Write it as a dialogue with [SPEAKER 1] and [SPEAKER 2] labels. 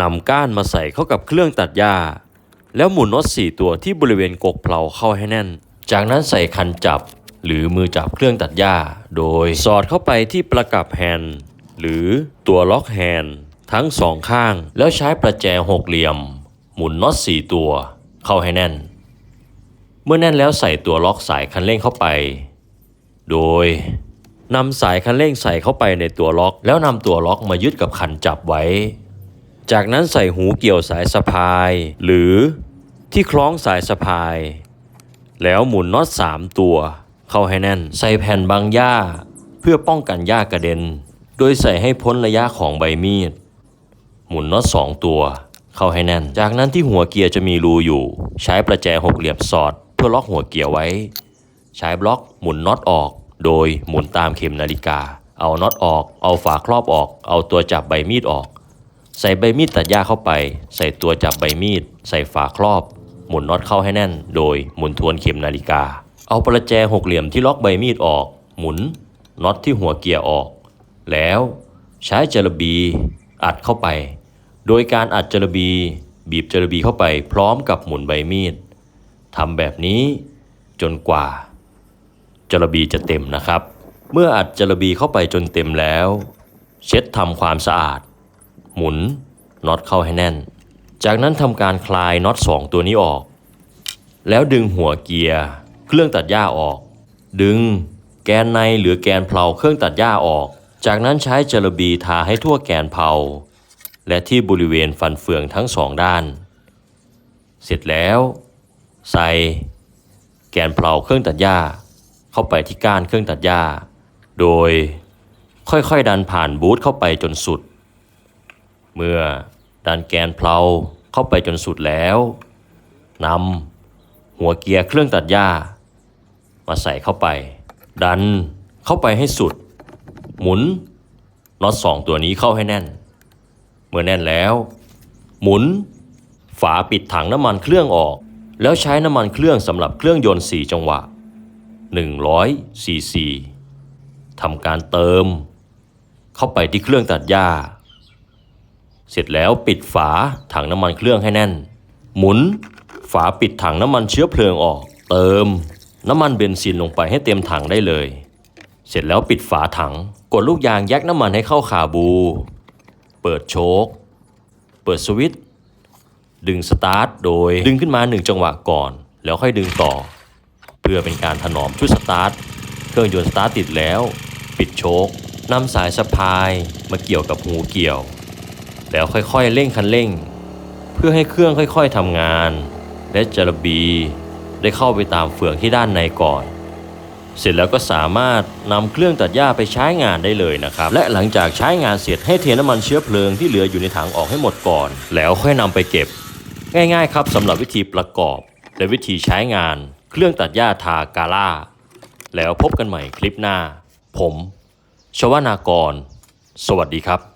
[SPEAKER 1] นำก้านมาใส่เข้ากับเครื่องตัดหญ้า แล้วหมุนน็อตสี่ตัวที่บริเวณกกเพลาเข้าให้แน่น จากนั้นใส่คันจับ หรือมือจับเครื่องตัดหญ้า โดยสอดเข้าไปที่ประกับแฮนด์หรือตัวล็อกแฮนด์ทั้งสองข้าง แล้วใช้ประแจหกเหลี่ยม หมุนน็อตสี่ตัว เข้าให้แน่น เมื่อแน่นแล้วใส่ตัวล็อกสายคันเร่งเข้าไป โดยนำสายคันเร่งใส่เข้าไปในตัวล็อก แล้วนำตัวล็อกมายึดกับคันจับไว้ จากนั้นใส่หูเกี่ยวสายสะพาย หรือที่คล้องสายสะพาย แล้วหมุนน็อตสามตัว เข้าให้แน่น ใส่แผ่นบางหญ้า เพื่อป้องกันหญ้ากระเด็น โดยใส่ให้พ้นระยะของใบมีด หมุนน็อตสองตัว เข้าให้แน่น จากนั้นที่หัวเกียร์จะมีรูอยู่ ใช้ประแจหกเหลี่ยมสอด เพื่อล็อกหัวเกียร์ไว้ ใช้บล็อกหมุนน็อตออก โดยหมุนตามเข็มนาฬิกา เอาน็อตออก เอาฝาครอบออก เอาตัวจับใบมีดออก ใส่ใบมีดตัดหญ้าเข้าไป ใส่ตัวจับใบมีด ใส่ฝาครอบ หมุนน็อตเข้าให้แน่น โดยหมุนทวนเข็มนาฬิกา เอาประแจหกเหลี่ยมที่ล็อกใบมีดออก หมุนน็อตที่หัวเกียร์ออก แล้วใช้จระบีอัดเข้าไป โดยการอัดจระบี บีบจระบีเข้าไปพร้อมกับหมุนใบมีดทำแบบนี้จนกว่า จระบีจะเต็มนะครับ เมื่ออัดจระบีเข้าไปจนเต็มแล้ว เช็ดทำความสะอาด หมุนน็อตเข้าให้แน่น จากนั้นทำการคลายน็อตสองตัวนี้ออก แล้วดึงหัวเกียร์ เครื่องตัดหญ้าออก ดึงแกนในหรือแกนเพลาเครื่องตัดหญ้าออก จากนั้นใช้จระบีทาให้ทั่วแกนเพลาและที่บริเวณฟันเฟืองทั้งสองด้าน เสร็จแล้ว ใส่แกนเพลาเครื่องตัดหญ้า เข้าไปที่ก้านเครื่องตัดหญ้า โดยค่อยๆดันผ่านบูทเข้าไปจนสุด เมื่อดันแกนเพลาเข้าไปจนสุดแล้วนำหัวเกียร์เครื่องตัดหญ้า มาใส่เข้าไป ดันเข้าไปให้สุด หมุนน็อตสองตัวนี้เข้าให้แน่น เมื่อแน่นแล้ว หมุน ฝาปิดถังน้ำมันเครื่องออก แล้วใช้น้ำมันเครื่องสำหรับเครื่องยนต์ 4 จังหวะ 100ซีซีทำการเติม เข้าไปที่เครื่องตัดหญ้า เสร็จแล้วปิดฝาถังน้ำมันเครื่องให้แน่น หมุน ฝาปิดถังน้ำมันเชื้อเพลิงออก เติม น้ำมันเบนซินลงไปให้เต็มถังได้เลย เสร็จแล้วปิดฝาถัง กดลูกยางยักน้ำมันให้เข้าคาบู เปิดโชคเปิดสวิตดึงสตาร์ทโดยดึงขึ้นมาหนึ่งจังหวะก่อน แล้วค่อยดึงต่อ เพื่อเป็นการถนอมชุดสตาร์ทเครื่องยนต์สตาร์ทติดแล้ว ปิดโชคนำสายสะพายมาเกี่ยวกับหูเกี่ยว แล้วค่อยๆเร่งคันเร่ง เพื่อให้เครื่องค่อยๆทำงาน และจระบีได้เข้าไปตามเฟืองที่ด้านในก่อน เสร็จแล้วก็สามารถนำเครื่องตัดหญ้าไปใช้งานได้เลยนะครับ และหลังจากใช้งานเสร็จให้เทน้ำมันเชื้อเพลิงที่เหลืออยู่ในถังออกให้หมดก่อน แล้วค่อยนำไปเก็บ ง่าย ๆ ครับสำหรับวิธีประกอบ และวิธีใช้งาน เครื่องตัดหญ้าทากาล่าแล้วพบกันใหม่คลิปหน้า ผม ชวนากร สวัสดีครับ